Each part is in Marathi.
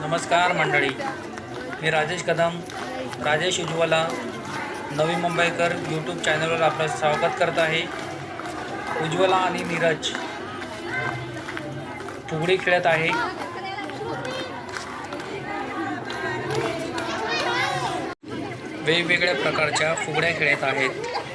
नमस्कार मंडळी. मी राजेश कदम राजेश उज्ज्वला नवी मुंबईकर यूट्यूब चॅनलवर आपलं स्वागत करत आहे. उज्ज्वला आणि नीरज फुगडी खेळत आहे. वेगवेगळ्या प्रकारच्या फुगड्या खेळत आहेत.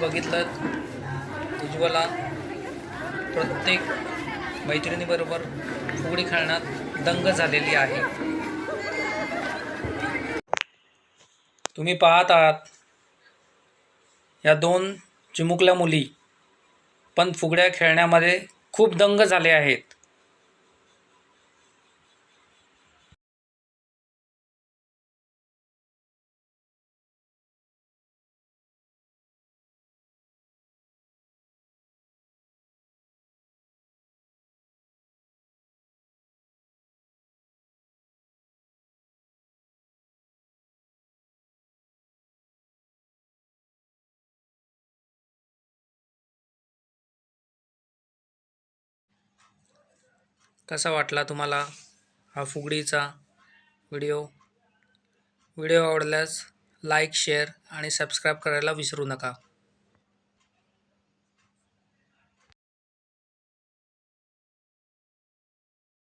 बघितलं उज्ज्वला प्रत्येक मैत्रिणीबरोबर फुगडी खेळण्यात दंग झालेली आहे. तुम्ही पाहत आहात या दोन चिमुकल्या मुली पण फुगड्या खेळण्यामध्ये खूप दंग झाले आहेत. कसा वाटला तुम्हाला हा फुगडीचा व्हिडिओ? व्हिडिओ आवडल्यास लाईक शेअर आणि सबस्क्राईब करायला विसरू नका.